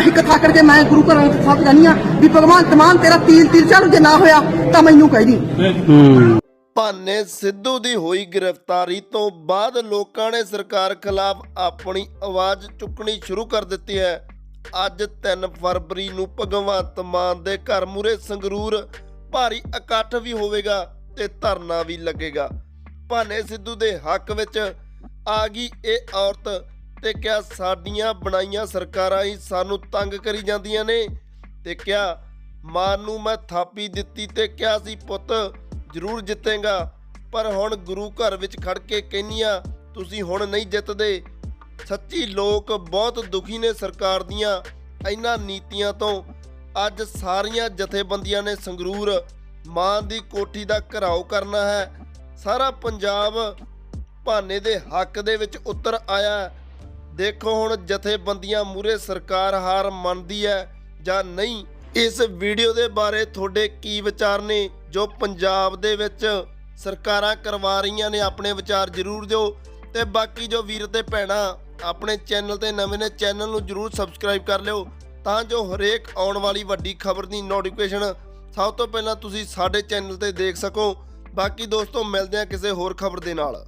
ਇੱਕ ਥਾਕੜ ਕੇ ਮੈਂ ਗੁਰੂ ਘਰਾਂ ਵਿੱਚ ਜਾਨੀ ਆ ਵੀ ਭਗਵਾਨ ਤਮਾਨ ਤੇਰਾ ਤੀਰ ਤੀਰ ਚਾਲੂ ਜੇ ਨਾ ਹੋਇਆ ਤਾਂ ਮੈਨੂੰ ਕਹਿ ਦੀ। ਭਾਨੇ ਸਿੱਧੂ ਦੀ ਹੋਈ ਗ੍ਰਿਫਤਾਰੀ ਤੋਂ ਬਾਅਦ ਲੋਕਾਂ ਨੇ ਸਰਕਾਰ ਖਿਲਾਫ ਆਪਣੀ ਆਵਾਜ਼ ਚੁੱਕਣੀ ਸ਼ੁਰੂ ਕਰ ਦਿੱਤੀ ਹੈ। ਅੱਜ 3 ਫਰਵਰੀ ਨੂੰ ਭਗਵੰਤ ਮਾਨ ਦੇ ਘਰ ਮੂਰੇ ਸੰਗਰੂਰ ਭਾਰੀ ਇਕੱਠ ਵੀ ਹੋਵੇਗਾ ਤੇ ਧਰਨਾ ਵੀ ਲੱਗੇਗਾ। ਭਾਨੇ ਸਿੱਧੂ ਦੇ ਹੱਕ ਵਿੱਚ ਆ ਗਈ ਇਹ ਔਰਤ ਤੇ ਕਿਹਾ, ਸਾਡੀਆਂ ਬਣਾਈਆਂ ਸਰਕਾਰਾਂ ਹੀ ਸਾਨੂੰ ਤੰਗ ਕਰੀ ਜਾਂਦੀਆਂ ਨੇ। ਤੇ ਕਿਹਾ, ਮਾਂ ਨੂੰ ਮੈਂ ਥਾਪੀ ਦਿੱਤੀ ਤੇ ਕਿਹਾ ਸੀ, ਪੁੱਤ, ਜ਼ਰੂਰ ਜਿੱਤੇਗਾ, ਪਰ ਹੁਣ ਗੁਰੂ ਘਰ ਵਿੱਚ ਖੜ ਕੇ ਕਹਿੰਨੀਆਂ, ਤੁਸੀਂ ਹੁਣ ਨਹੀਂ ਜਿੱਤਦੇ। ਸੱਚੀ ਲੋਕ ਬਹੁਤ ਦੁਖੀ ਨੇ ਸਰਕਾਰ ਦੀਆਂ, ਇਹਨਾਂ ਨੀਤੀਆਂ ਤੋਂ। ਅੱਜ ਸਾਰੀਆਂ ਜਥੇਬੰਦੀਆਂ ਨੇ ਸੰਗਰੂਰ, ਮਾਂ ਦੀ ਕੋਠੀ ਦਾ ਘਰਾਓ ਕਰਨਾ ਹੈ। ਸਾਰਾ ਪੰਜਾਬ ਭਾਨੇ ਦੇ ਹੱਕ ਦੇ ਵਿੱਚ ਉਤਰ ਆਇਆ ਦੇਖੋ ਹੁਣ ਜਥੇਬੰਦੀਆਂ ਮੂਰੇ ਸਰਕਾਰ ਹਾਰ ਮੰਨਦੀ ਹੈ ਜਾਂ ਨਹੀਂ, ਇਸ ਵੀਡੀਓ ਦੇ ਬਾਰੇ ਤੁਹਾਡੇ ਕੀ ਵਿਚਾਰ ਨੇ ਜੋ ਪੰਜਾਬ ਦੇ ਵਿੱਚ ਸਰਕਾਰਾਂ ਕਰਵਾ ਰਹੀਆਂ ਨੇ, ਆਪਣੇ ਵਿਚਾਰ ਜ਼ਰੂਰ ਦਿਓ। ਤੇ ਬਾਕੀ ਜੋ ਵੀਰ ਤੇ ਭੈਣਾਂ, ਆਪਣੇ ਚੈਨਲ ਤੇ ਨਵੇਂ ਨੇ, ਚੈਨਲ ਨੂੰ ਜ਼ਰੂਰ ਸਬਸਕ੍ਰਾਈਬ ਕਰ ਲਿਓ, ਤਾਂ ਜੋ ਹਰੇਕ ਆਉਣ ਵਾਲੀ ਵੱਡੀ ਖਬਰ ਦੀ ਨੋਟੀਫਿਕੇਸ਼ਨ ਸਭ ਤੋਂ ਪਹਿਲਾਂ ਤੁਸੀਂ ਸਾਡੇ ਚੈਨਲ ਤੇ ਦੇਖ ਸਕੋ। ਬਾਕੀ ਦੋਸਤੋ, ਮਿਲਦੇ ਹਾਂ ਕਿਸੇ ਹੋਰ ਖਬਰ ਦੇ ਨਾਲ।